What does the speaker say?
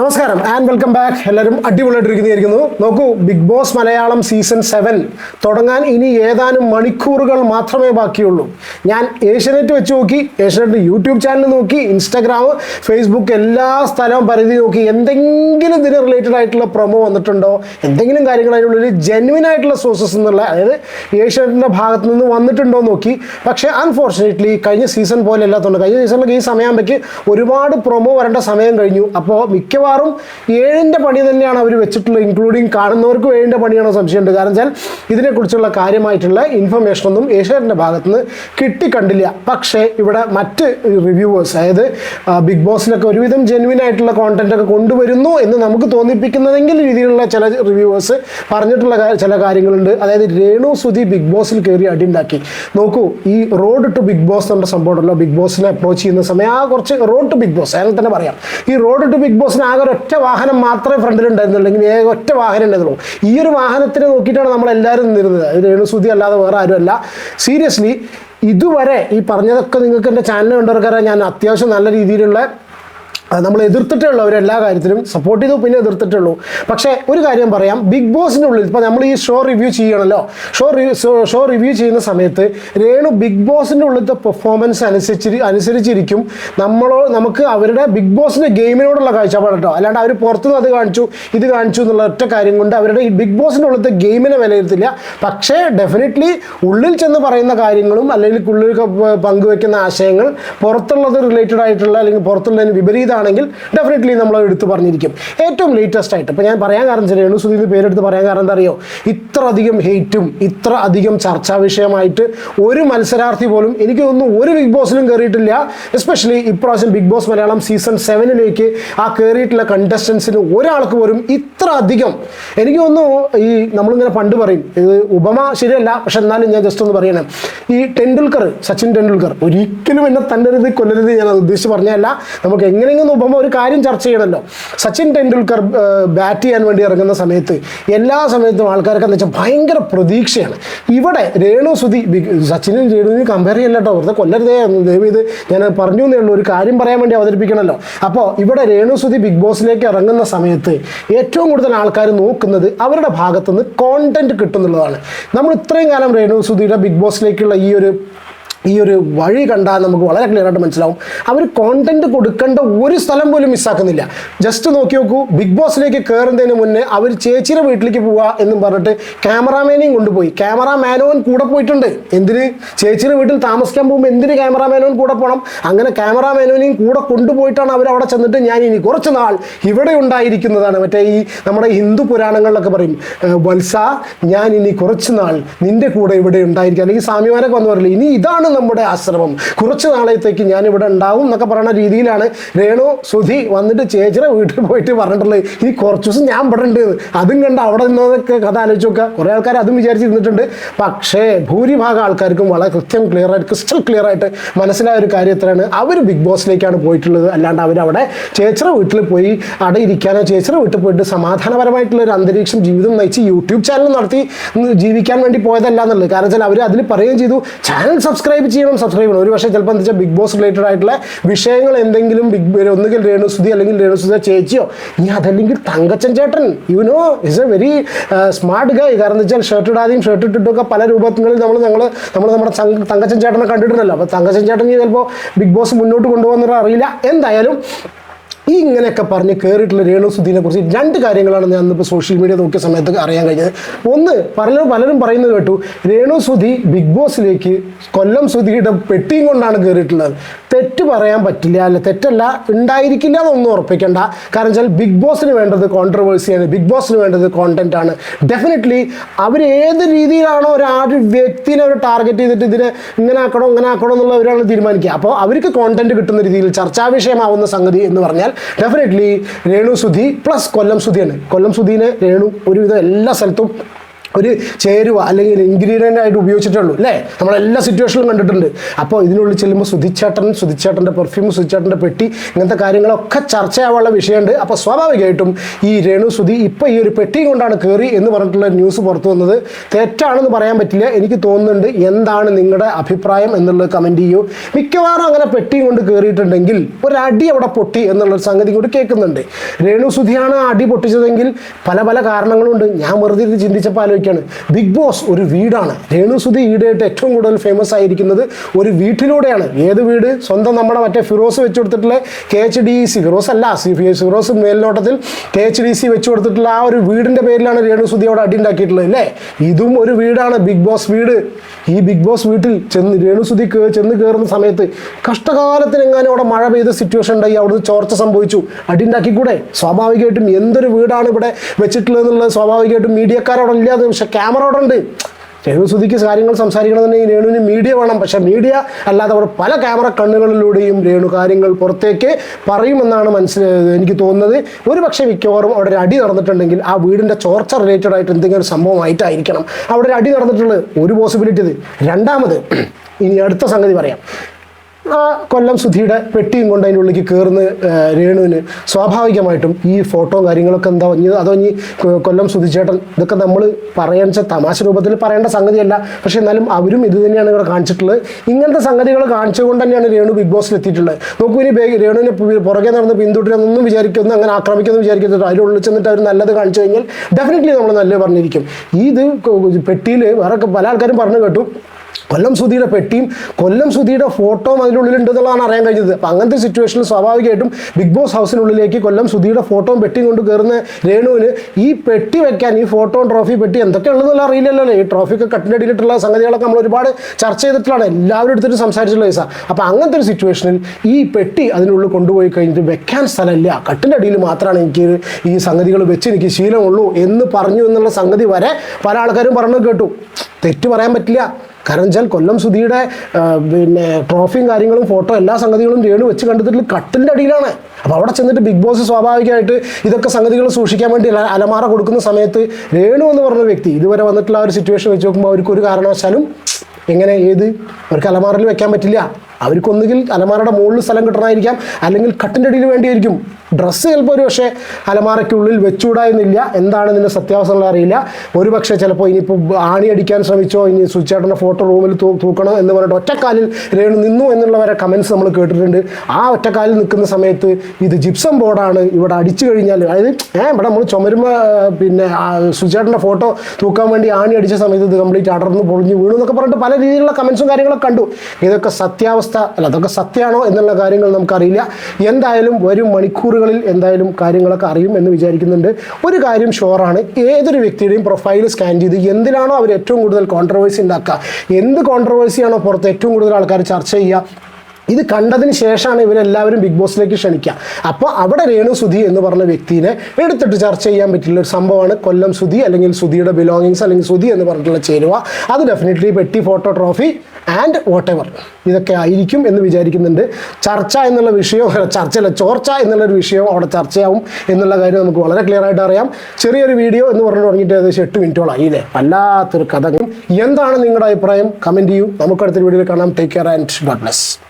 നമസ്കാരം and welcome back എല്ലാവരും അടിപൊളിയായിട്ടിരിക്കുന്നു നോക്കൂ Bigg Boss Malayalam season seven തുടങ്ങാൻ ഇനി ഏതാനും മണിക്കൂറുകൾ മാത്രമേ ബാക്കിയുള്ളൂ. ഞാൻ ഏഷ്യനെറ്റ് വെച്ച് നോക്കി ഏഷ്യനെറ്റ് യൂട്യൂബ് ചാനൽ നോക്കി ഇൻസ്റ്റാഗ്രാം ഫേസ്ബുക്ക് എല്ലാ സ്ഥലവും പരിധി നോക്കി എന്തെങ്കിലും ഇതിന് റിലേറ്റഡ് ആയിട്ടുള്ള പ്രൊമോ വന്നിട്ടുണ്ടോ എന്തെങ്കിലും കാര്യങ്ങൾ അതിനുള്ളിൽ ജെന്വിൻ ആയിട്ടുള്ള സോഴ്സസ് എന്നുള്ള അതായത് ഏഷ്യനെറ്റിന്റെ ഭാഗത്ത് നിന്ന് വന്നിട്ടുണ്ടോ നോക്കി. പക്ഷേ അൺഫോർച്ചുനേറ്റ്ലി കഴിഞ്ഞ സീസൺ പോലെ അല്ലാത്തതുകൊണ്ട് കഴിഞ്ഞ സീസണിലൊക്കെ ഈ സമയമാകുമ്പോഴേക്ക് ഒരുപാട് പ്രൊമോ വരേണ്ട സമയം കഴിഞ്ഞു. അപ്പോൾ മിക്കവാറും ഏഴിന്റെ പണി തന്നെയാണ് അവർ വെച്ചിട്ടുള്ളത് ഇൻക്ലൂഡിങ് കാണുന്നവർക്ക് ഏഴിന്റെ പണിയാണോ സംശയമുണ്ട്. കാരണം വെച്ചാൽ ഇതിനെക്കുറിച്ചുള്ള കാര്യമായിട്ടുള്ള ഇൻഫർമേഷനൊന്നും ഏഷ്യാനെറ്റിന്റെ ഭാഗത്ത് നിന്ന് കിട്ടിക്കണ്ടില്ല. പക്ഷേ ഇവിടെ മറ്റ് റിവ്യൂവേഴ്സ് അതായത് ബിഗ് ബോസിലൊക്കെ ഒരുവിധം ജെന്വിൻ ആയിട്ടുള്ള കോണ്ടന്റ് ഒക്കെ കൊണ്ടുവരുന്നു എന്ന് നമുക്ക് തോന്നിപ്പിക്കുന്നതെങ്കിൽ രീതിയിലുള്ള ചില റിവ്യൂവേഴ്സ് പറഞ്ഞിട്ടുള്ള ചില കാര്യങ്ങളുണ്ട്. അതായത് രേണു സുധി ബിഗ് ബോസിൽ കയറി അടിയുണ്ടാക്കി. നോക്കൂ ഈ റോഡ് ടു ബിഗ് ബോസ് എന്നുള്ള സംഭവമുണ്ടല്ലോ. ബിഗ് ബോസിനെ അപ്രോച്ച് ചെയ്യുന്ന സമയം ആ കുറച്ച് റോഡ് ടു ബിഗ് ബോസ് അതിൽ തന്നെ പറയാം. ഈ റോഡ് ടു ബിഗ് ബോസിന് ആകെ ഒറ്റ വാഹനം മാത്രമേ ഫ്രണ്ടിൽ ഉണ്ടായിരുന്നുള്ളൂ. ഏക ഒറ്റ വാഹനം ഉണ്ടായിരുന്നുള്ളൂ. ഈ ഒരു വാഹനത്തിന് നോക്കിയിട്ടാണ് നമ്മൾ എല്ലാവരും നിന്നിരുന്നത് അത് രേണുസുതി അല്ലാതെ വേറെ ആരുമല്ല. സീരിയസ്ലി ഇതുവരെ ഈ പറഞ്ഞതൊക്കെ നിങ്ങൾക്ക് എന്റെ ചാനൽ കണ്ടവർക്കറിയാം. ഞാൻ അത്യാവശ്യം നല്ല രീതിയിലുള്ള നമ്മൾ എതിർത്തിട്ടേ ഉള്ളൂ അവരെല്ലാ കാര്യത്തിലും സപ്പോർട്ട് ചെയ്തു പിന്നെ എതിർത്തിട്ടേ ഉള്ളൂ പക്ഷേ ഒരു കാര്യം പറയാം. ബിഗ് ബോസിന്റെ ഉള്ളിൽ ഇപ്പോൾ നമ്മൾ ഈ ഷോ റിവ്യൂ ചെയ്യണമല്ലോ ഷോ ഷോ റിവ്യൂ ചെയ്യുന്ന സമയത്ത് രേണു ബിഗ് ബോസിന്റെ ഉള്ളിലത്തെ പെർഫോമൻസ് അനുസരിച്ച് അനുസരിച്ചിരിക്കും. നമ്മളോ നമുക്ക് അവരുടെ ബിഗ് ബോസിന്റെ ഗെയിമിനോടുള്ള കാഴ്ചപ്പാട് കേട്ടോ. അല്ലാണ്ട് അവർ പുറത്തുനിന്ന് അത് കാണിച്ചു ഇത് കാണിച്ചു എന്നുള്ള ഒറ്റ കാര്യം കൊണ്ട് അവരുടെ ഈ ബിഗ് ബോസിന്റെ ഉള്ളിലത്തെ ഗെയിമിനെ വിലയിരുത്തില്ല. പക്ഷേ ഡെഫിനറ്റ്ലി ഉള്ളിൽ ചെന്ന് പറയുന്ന കാര്യങ്ങളും അല്ലെങ്കിൽ ഉള്ളിൽ പങ്കുവെക്കുന്ന ആശയങ്ങൾ പുറത്തുള്ളത് റിലേറ്റഡ് ആയിട്ടുള്ള അല്ലെങ്കിൽ പുറത്തുള്ളതിന് വിപരീതമാണെങ്കിൽ ഡെഫിനറ്റ്ലി നമ്മൾ എടുത്തു പറഞ്ഞിരിക്കും. ഏറ്റവും ലേറ്റസ്റ്റ് ആയിട്ട് ഇപ്പോൾ ഞാൻ പറയാൻ കാരണം വെച്ചാൽ രേണു സുധീന്ന് പേരെടുത്ത് പറയാൻ കാരണം എന്താ അറിയോ? ഇത്ര അധികം ഹെയ്റ്റും ഇത്ര അധികം ചർച്ചാ വിഷയമായിട്ട് ഒരു മത്സരാർത്ഥി പോലും എനിക്ക് തോന്നുന്നു ഒരു ബിഗ് ബോസിലും കയറിയിട്ടില്ല എസ്പെഷ്യലി ഇപ്രാവശ്യം ബിഗ് ബോസ് മലയാളം സീസൺ സെവനിലേക്ക് ആ കയറിയിട്ടുള്ള കണ്ടസ്റ്റൻസിന് ഒരാൾക്ക് പോലും ഇത്ര അധികം. എനിക്ക് തോന്നുന്നു ഈ നമ്മളിങ്ങനെ പണ്ട് പറയും ഇത് ഉപമ ശരിയല്ല പക്ഷെ എന്നാലും ഞാൻ ജസ്റ്റ് ഒന്ന് പറയണം. ഈ ടെണ്ടുൽക്കർ സച്ചിൻ ടെണ്ടുൽക്കർ ഒരിക്കലും എന്നെ തന്നരുത് കൊല്ലരുത് ഞാൻ ഉദ്ദേശിച്ച് പറഞ്ഞതല്ല. നമുക്ക് എങ്ങനെയെങ്കിലും ഉപമ ഒരു കാര്യം ചർച്ച ചെയ്യണമല്ലോ സച്ചിൻ ടെണ്ടുൽക്കർ ബാറ്റ് ചെയ്യാൻ വേണ്ടി ഇറങ്ങുന്ന സമയത്ത് എല്ലാ സമയത്തും ആൾക്കാർക്ക് എന്ന് വെച്ചാൽ ഭയങ്കര പ്രതീക്ഷയാണ്. ഇവിടെ രേണു ബിഗ് സച്ചിനും രേണുവിനും കമ്പയർ ചെയ്യല്ല കേട്ടോ. വെറുതെ കൊല്ലരുതേ ദയവ് ഇത് ഞാൻ പറഞ്ഞു എന്നേ ഉള്ളൂ. ഒരു കാര്യം പറയാൻ വേണ്ടി അവതരിപ്പിക്കണമല്ലോ അപ്പോൾ ഇവിടെ രേണു സുധി ബിഗ് ബോസിലേക്ക് ഇറങ്ങുന്ന സമയത്ത് ഏറ്റവും കൂടുതൽ ആൾക്കാർ നോക്കുന്നത് അവരുടെ ഭാഗത്തുനിന്ന് കോണ്ടന്റ് കിട്ടുന്നുള്ളതാണ്. നമ്മൾ ഇത്രയും കാലം രേണു സുധിയുടെ ബിഗ് ബോസിലേക്കുള്ള ഈ ഒരു ഈ ഒരു വഴി കണ്ടാൽ നമുക്ക് വളരെ ക്ലിയർ ആയിട്ട് മനസ്സിലാവും. അവർ കോണ്ടന്റ് കൊടുക്കേണ്ട ഒരു സ്ഥലം പോലും മിസ്സാക്കുന്നില്ല ജസ്റ്റ് നോക്കി നോക്കൂ ബിഗ് ബോസിലേക്ക് കയറുന്നതിന് മുന്നേ അവർ ചേച്ചിയുടെ വീട്ടിലേക്ക് പോവുക എന്നും പറഞ്ഞിട്ട് ക്യാമറാമാനെയും കൊണ്ടുപോയി. ക്യാമറാമാനോൻ കൂടെ പോയിട്ടുണ്ട്. എന്തിന്? ചേച്ചിയുടെ വീട്ടിൽ താമസിക്കാൻ പോകുമ്പോൾ എന്തിന് ക്യാമറാമാനോൻ കൂടെ പോകണം അങ്ങനെ ക്യാമറാമാനോനെയും കൂടെ കൊണ്ടുപോയിട്ടാണ് അവർ അവിടെ ചെന്നിട്ട് ഞാൻ ഇനി കുറച്ച് നാൾ ഇവിടെ ഉണ്ടായിരിക്കുന്നതാണ്. മറ്റേ ഈ നമ്മുടെ ഹിന്ദു പുരാണങ്ങളിലൊക്കെ പറയും വത്സ ഞാൻ ഇനി കുറച്ച് നാൾ നിന്റെ കൂടെ ഇവിടെ ഉണ്ടായിരിക്കും. അല്ലെങ്കിൽ സ്വാമിമാരൊക്കെ വന്നു പറയില്ല ഇനി ഇതാണ് നമ്മുടെ ആശ്രമം. കുറച്ച് നാളത്തേക്ക് ഞാൻ ഇവിടെ ഉണ്ടാവും എന്നൊക്കെ പറയുന്ന രീതിയിലാണ് രേണു സുധി വന്നിട്ട് ചേച്ചിയുടെ വീട്ടിൽ പോയിട്ട് പറഞ്ഞിട്ടുള്ളത്. ഇനി കുറച്ച് ദിവസം ഞാൻ ഇവിടെ ഉണ്ട്. അതും കണ്ട് അവിടെ നിന്നൊക്കെ കഥ ആലോചിച്ച് നോക്കുക. കുറേ ആൾക്കാർ അതും വിചാരിച്ചിരുന്നിട്ടുണ്ട്. പക്ഷേ ഭൂരിഭാഗം ആൾക്കാർക്കും വളരെ കൃത്യം ക്ലിയർ ആയിട്ട് ക്രിസ്റ്റൽ ക്ലിയർ ആയിട്ട് മനസ്സിലായ ഒരു കാര്യം എത്രയാണ് അവർ ബിഗ് ബോസിലേക്കാണ് പോയിട്ടുള്ളത്. അല്ലാണ്ട് അവരവിടെ ചേച്ചിയുടെ വീട്ടിൽ പോയി അവിടെ ഇരിക്കാനോ ചേച്ചിയുടെ വീട്ടിൽ പോയിട്ട് സമാധാനപരമായിട്ടുള്ള ഒരു അന്തരീക്ഷം ജീവിതം നയിച്ച് യൂട്യൂബ് ചാനൽ നടത്തി ജീവിക്കാൻ വേണ്ടി പോയതല്ല എന്നുള്ളത്. കാരണം വെച്ചാൽ അവർ അതിൽ പറയുകയും ചെയ്തു. ചാനൽ സബ്സ്ക്രൈബ് ചെയ്യണം സബ്സ്ക്രൈബ് ചെയ്യണം. ഒരു പക്ഷേ ചിലപ്പോൾ എന്താ ബിഗ് ബോസ് റിലേറ്റഡ് ആയിട്ടുള്ള വിഷയങ്ങൾ എന്തെങ്കിലും ബിഗ് ഒന്നുകിൽ രേണുസുതി അല്ലെങ്കിൽ രേണുസുതി ചേച്ചിയോ ഇനി അതല്ലെങ്കിൽ തങ്കച്ചൻ ചേട്ടൻ. You know is a very smart guy കാരണം എന്താ വെച്ചാൽ ഷർട്ട് ഇടാതെയും ഷർട്ട് ഇട്ടിട്ടൊക്കെ പല രൂപങ്ങളിൽ നമ്മൾ ഞങ്ങൾ നമ്മൾ നമ്മുടെ തങ്കച്ചൻ ചേട്ടനെ കണ്ടിട്ടുണ്ടല്ലോ. അപ്പോൾ തങ്കച്ചൻ ചേട്ടൻ ചിലപ്പോൾ ബിഗ് ബോസ് മുന്നോട്ട് കൊണ്ടുപോകുന്നത് അറിയില്ല. എന്തായാലും ഈ ഇങ്ങനെയൊക്കെ പറഞ്ഞ് കയറിയിട്ടുള്ള രേണു സുധീനെ കുറിച്ച് രണ്ട് കാര്യങ്ങളാണ് ഞാൻ ഇന്നിപ്പോൾ സോഷ്യൽ മീഡിയ നോക്കിയ സമയത്ത് അറിയാൻ കഴിഞ്ഞത്. ഒന്ന് പലരും പലരും പറയുന്നത് കേട്ടു രേണു സുധി ബിഗ് ബോസിലേക്ക് കൊല്ലം സുധിയുടെ പെട്ടിയും കൊണ്ടാണ് കയറിയിട്ടുള്ളത് തെറ്റ് പറയാൻ പറ്റില്ല അല്ല തെറ്റല്ല ഉണ്ടായിരിക്കില്ല എന്നൊന്നും ഉറപ്പിക്കേണ്ട. കാരണം വെച്ചാൽ ബിഗ് ബോസിന് വേണ്ടത് കോൺട്രവേഴ്സിയാണ് ബിഗ് ബോസിന് വേണ്ടത് കോണ്ടന്റ് ആണ്. ഡെഫിനറ്റ്ലി അവർ ഏത് രീതിയിലാണോ ഒരു ഒരു വ്യക്തിനെ അവർ ടാർഗറ്റ് ചെയ്തിട്ട് ഇതിനെ ഇങ്ങനെ ആക്കണോ ഇങ്ങനെ ആക്കണോ എന്നുള്ളവരാണ് തീരുമാനിക്കുക. അപ്പോൾ അവർക്ക് കോണ്ടന്റ് കിട്ടുന്ന രീതിയിൽ ചർച്ചാ വിഷയമാവുന്ന സംഗതി എന്ന് പറഞ്ഞാൽ ഡെഫിനറ്റ്ലി രേണു സുധി പ്ലസ് കൊല്ലം സുധിയാണ് കൊല്ലം സുധീനെ രേണു ഒരുവിധം എല്ലാ സ്ഥലത്തും ഒരു ചേരുവ അല്ലെങ്കിൽ ഇൻഗ്രീഡിയന്റ് ആയിട്ട് ഉപയോഗിച്ചിട്ടുള്ളൂ അല്ലേ? നമ്മളെല്ലാ സിറ്റുവേഷനിലും കണ്ടിട്ടുണ്ട്. അപ്പോൾ ഇതിനുള്ളിൽ ചെല്ലുമ്പോൾ സുധിച്ചേട്ടൻ സുധിച്ചേട്ടന്റെ പെർഫ്യൂം സുധിച്ചേട്ടന്റെ പെട്ടി ഇങ്ങനത്തെ കാര്യങ്ങളൊക്കെ ചർച്ചയാവാനുള്ള വിഷയമുണ്ട്. അപ്പോൾ സ്വാഭാവികമായിട്ടും ഈ രേണു സുധി ഇപ്പോൾ ഈ ഒരു പെട്ടിയും കൊണ്ടാണ് കയറി എന്ന് പറഞ്ഞിട്ടുള്ള ന്യൂസ് പുറത്തു വന്നത്. തെറ്റാണെന്ന് പറയാൻ പറ്റില്ല. എനിക്ക് തോന്നുന്നുണ്ട് എന്താണ് നിങ്ങളുടെ അഭിപ്രായം എന്നുള്ളത് കമന്റ് ചെയ്യൂ. മിക്കവാറും അങ്ങനെ പെട്ടിയും കൊണ്ട് കയറിയിട്ടുണ്ടെങ്കിൽ ഒരടി അവിടെ പൊട്ടി എന്നുള്ളൊരു സംഗതി കൂടി കേൾക്കുന്നുണ്ട്. രേണു സുധിയാണ് അടി പൊട്ടിച്ചതെങ്കിൽ പല പല കാരണങ്ങളുണ്ട്. ഞാൻ വെറുതെ ഇത് ചിന്തിച്ചപ്പോൾ ആലോചിക്കുകയാണ്. ബിഗ് ബോസ് ഒരു വീടാണ്. രേണു സുധി ഈടായിട്ട് ഏറ്റവും കൂടുതൽ ഫേമസ് ആയിരിക്കുന്നത് ഒരു വീട്ടിലൂടെയാണ്. ഏത് വീട്? സ്വന്തം നമ്മുടെ മറ്റേ ഫിറോസ് വെച്ച് കൊടുത്തിട്ടുള്ള K H D C Firoz അല്ല സി ഫിറോസ് മേൽനോട്ടത്തിൽ കെ എച്ച് ഡി സി വെച്ച് കൊടുത്തിട്ടുള്ള ആ ഒരു വീടിന്റെ പേരിലാണ് രേണു സുധി അവിടെ അടി ഉണ്ടാക്കിയിട്ടുള്ളത് അല്ലേ? ഇതും ഒരു വീടാണ് ബിഗ് ബോസ് വീട്. ഈ ബിഗ് ബോസ് വീട്ടിൽ ചെന്ന് രേണു സുധി ചെന്ന് കയറുന്ന സമയത്ത് കഷ്ടകാലത്തിന് എങ്ങാനും അവിടെ മഴ പെയ്ത സിറ്റുവേഷൻ ഉണ്ടായി. അവിടുന്ന് ചോർച്ച സംഭവിച്ചു. അടി ഉണ്ടാക്കിക്കൂടെ സ്വാഭാവികമായിട്ടും എന്തൊരു വീടാണ് ഇവിടെ വെച്ചിട്ടുള്ളത് എന്നുള്ളത് സ്വാഭാവികമായിട്ടും മീഡിയക്കാരവിടെ ഇല്ലാതെ പക്ഷെ ക്യാമറ അവിടെ ഉണ്ട്. രേണു സുധിക്ക് കാര്യങ്ങൾ സംസാരിക്കണമെന്നുണ്ടെങ്കിൽ രേണുവിന് മീഡിയ വേണം. പക്ഷെ മീഡിയ അല്ലാതെ അവർ പല ക്യാമറ കണ്ണുകളിലൂടെയും രേണു കാര്യങ്ങൾ പുറത്തേക്ക് പറയുമെന്നാണ് മനസ്സിൽ എനിക്ക് തോന്നുന്നത്. ഒരു പക്ഷേ മിക്കവാറും അവിടെ ഒരു അടി നടന്നിട്ടുണ്ടെങ്കിൽ ആ വീടിന്റെ ചോർച്ച റിലേറ്റഡ് ആയിട്ട് എന്തെങ്കിലും സംഭവമായിട്ടായിരിക്കണം. അവിടെ ഒരു അടി നടന്നിട്ടുള്ളത് ഒരു പോസിബിലിറ്റി ഇത് രണ്ടാമത് ഇനി അടുത്ത സംഗതി പറയാം. ആ കൊല്ലം സുധിയുടെ പെട്ടിയും കൊണ്ട് അതിന്റെ ഉള്ളിലേക്ക് കയറുന്ന രേണുവിന് സ്വാഭാവികമായിട്ടും ഈ ഫോട്ടോ കാര്യങ്ങളൊക്കെ എന്താ ഇനി അതോ സുധി കൊല്ലം സുധിച്ചേട്ടൻ ഇതൊക്കെ നമ്മൾ പറയാൻ വെച്ചാൽ തമാശ രൂപത്തിൽ പറയേണ്ട സംഗതിയല്ല. പക്ഷെ എന്നാലും അവരും ഇത് തന്നെയാണ് ഇവിടെ കാണിച്ചിട്ടുള്ളത്. ഇങ്ങനത്തെ സംഗതികൾ കാണിച്ചുകൊണ്ട് തന്നെയാണ് രേണു ബിഗ് ബോസിൽ എത്തിയിട്ടുള്ളത്. നോക്കൂ ഇനി രേണുവിനെ പുറകെ നടന്ന് പിന്തുടരുന്നൊന്നും വിചാരിക്കുന്നു അങ്ങനെ ആക്രമിക്കുന്നു വിചാരിക്കുന്നു അതിന്റെ ഉള്ളിൽ ചെന്നിട്ട് അവർ നല്ലത് കാണിച്ചു കഴിഞ്ഞാൽ ഡെഫിനറ്റ്ലി നമ്മൾ നല്ലത് പറഞ്ഞിരിക്കും. ഇത് പെട്ടിയിൽ വേറെ പല ആൾക്കാരും പറഞ്ഞു കേട്ടു. കൊല്ലം സുധിയുടെ പെട്ടിയും കൊല്ലം സുധിയുടെ ഫോട്ടോയും അതിനുള്ളിലുണ്ട് എന്നുള്ളതാണ് അറിയാൻ കഴിഞ്ഞത്. അപ്പം അങ്ങനത്തെ സിറ്റുവേഷനിൽ സ്വാഭാവികമായിട്ടും ബിഗ് ബോസ് ഹൗസിനുള്ളിലേക്ക് കൊല്ലം സുധിയുടെ ഫോട്ടോയും പെട്ടിയും കൊണ്ട് കയറുന്ന രേണുവിന് ഈ പെട്ടി വെക്കാൻ ഈ ഫോട്ടോ ട്രോഫി പെട്ടി എന്തൊക്കെ അറിയില്ലല്ലോ ഈ ട്രോഫിക്ക് കട്ടിനടിയിലിട്ടുള്ള സംഗതികളൊക്കെ നമ്മൾ ഒരുപാട് ചർച്ച ചെയ്തിട്ടുള്ളതാണ്. എല്ലാവരും എടുത്തിട്ട് സംസാരിച്ചിട്ടുള്ള കേസാ. അപ്പം അങ്ങനത്തെ ഒരു സിറ്റുവേഷനിൽ ഈ പെട്ടി അതിനുള്ളിൽ കൊണ്ടുപോയി കഴിഞ്ഞിട്ട് വെക്കാൻ സ്ഥലമില്ല. കട്ടിന്റെ അടിയിൽ മാത്രമാണ് എനിക്ക് ഈ സംഗതികൾ വെച്ച് എനിക്ക് ശീലമുള്ളൂ എന്ന് പറഞ്ഞു എന്നുള്ള സംഗതി വരെ പല ആൾക്കാരും പറഞ്ഞു കേട്ടു. തെറ്റ് പറയാൻ പറ്റില്ല. കാരണം വെച്ചാൽ കൊല്ലം സുധിയുടെ പിന്നെ ട്രോഫിയും കാര്യങ്ങളും ഫോട്ടോ എല്ലാ സംഗതികളും രേണു വെച്ച് കണ്ടിട്ട് കട്ടിന്റെ അടിയിലാണ്. അപ്പോൾ അവിടെ ചെന്നിട്ട് ബിഗ് ബോസ് സ്വാഭാവികമായിട്ട് ഇതൊക്കെ സംഗതികൾ സൂക്ഷിക്കാൻ വേണ്ടി അലമാറ കൊടുക്കുന്ന സമയത്ത് രേണു എന്ന് പറഞ്ഞ വ്യക്തി ഇതുവരെ വന്നിട്ടുള്ള ഒരു സിറ്റുവേഷൻ വെച്ച് നോക്കുമ്പോൾ അവർക്ക് ഒരു കാരണവശാലും എങ്ങനെ ഏത് അവർക്ക് അലമാറയിൽ വെക്കാൻ പറ്റില്ല. അവർക്കൊന്നുകിൽ അലമാരയുടെ മുകളിൽ സ്ഥലം കിട്ടണമായിരിക്കാം അല്ലെങ്കിൽ കട്ടിന്റെ അടിയിൽ വേണ്ടിയായിരിക്കും. ഡ്രസ്സ് ചിലപ്പോൾ ഒരു പക്ഷേ അലമാരയ്ക്കുള്ളിൽ വെച്ചുകൂടാ എന്നില്ല എന്താണ് ഇതിന്റെ സത്യാവസ്ഥ അറിയില്ല. ഒരു പക്ഷേ ചിലപ്പോൾ ഇനിയിപ്പോൾ ആണി അടിക്കാൻ ശ്രമിച്ചോ ഇനി സുച്ചേട്ടന്റെ ഫോട്ടോ റൂമിൽ തൂക്കണം എന്ന് പറഞ്ഞിട്ട് ഒറ്റക്കാലിൽ രേണു നിന്നു എന്നുള്ളവരെ കമൻസ് നമ്മൾ കേട്ടിട്ടുണ്ട്. ആ ഒറ്റക്കാലിൽ നിൽക്കുന്ന സമയത്ത് ഇത് ജിപ്സം ബോർഡാണ്. ഇവിടെ അടിച്ചു കഴിഞ്ഞാൽ അതായത് ഏ ഇവിടെ നമ്മൾ ചുമരുമ്പോൾ പിന്നെ സുചേട്ടന്റെ ഫോട്ടോ തൂക്കാൻ വേണ്ടി ആണി അടിച്ച സമയത്ത് ഇത് കംപ്ലീറ്റ് അടർന്ന് പൊളിഞ്ഞ് വീണു എന്നൊക്കെ പറഞ്ഞിട്ട് പല രീതിയിലുള്ള കമൻസും കാര്യങ്ങളൊക്കെ കണ്ടു. ഇതൊക്കെ സത്യാവസ്ഥ അല്ല അതൊക്കെ സത്യമാണോ എന്നുള്ള കാര്യങ്ങൾ നമുക്കറിയില്ല. എന്തായാലും വരും മണിക്കൂറുകളിൽ എന്തായാലും കാര്യങ്ങളൊക്കെ അറിയും എന്ന് വിചാരിക്കുന്നുണ്ട്. ഒരു കാര്യം ഷുവറാണ് ഏതൊരു വ്യക്തിയുടെയും പ്രൊഫൈൽ സ്കാൻ ചെയ്ത് എന്തിനാണോ അവർ ഏറ്റവും കൂടുതൽ കോൺട്രവേഴ്സി ഉണ്ടാക്കുക. എന്ത് കോൺട്രവേഴ്സിയാണോ പുറത്ത് ഏറ്റവും കൂടുതൽ ആൾക്കാർ ചർച്ച ചെയ്യുക ഇത് കണ്ടതിന് ശേഷമാണ് ഇവരെല്ലാവരും ബിഗ് ബോസിലേക്ക് ക്ഷണിക്കുക. അപ്പോൾ അവിടെ രേണു സുധി എന്ന് പറഞ്ഞ വ്യക്തിനെ എടുത്തിട്ട് ചർച്ച ചെയ്യാൻ പറ്റില്ല ഒരു സംഭവമാണ് കൊല്ലം സുധി അല്ലെങ്കിൽ സുധിയുടെ ബിലോങ്ങിങ്സ് അല്ലെങ്കിൽ സുധി എന്ന് പറഞ്ഞിട്ടുള്ള ചേരുവ. അത് ഡെഫിനറ്റ്ലി പെട്ടി photo trophy and whatever ഇതൊക്കെ ആയിരിക്കും എന്ന് വിചാരിക്കുന്നുണ്ട്. ചർച്ച എന്നുള്ള വിഷയം ചർച്ചയല്ല ചോർച്ച എന്നുള്ളൊരു വിഷയം അവിടെ ചർച്ചയാവും എന്നുള്ള കാര്യം നമുക്ക് വളരെ ക്ലിയർ ആയിട്ട് അറിയാം. ചെറിയൊരു വീഡിയോ എന്ന് പറഞ്ഞു തുടങ്ങിയിട്ട് ഏകദേശം എട്ട് മിനിറ്റോളം ഇല്ലേ? വല്ലാത്തൊരു കഥകളും. എന്താണ് നിങ്ങളുടെ അഭിപ്രായം? കമന്റ് ചെയ്യൂ. നമുക്ക് അടുത്തൊരു വീഡിയോയിൽ കാണാം. Take care and God bless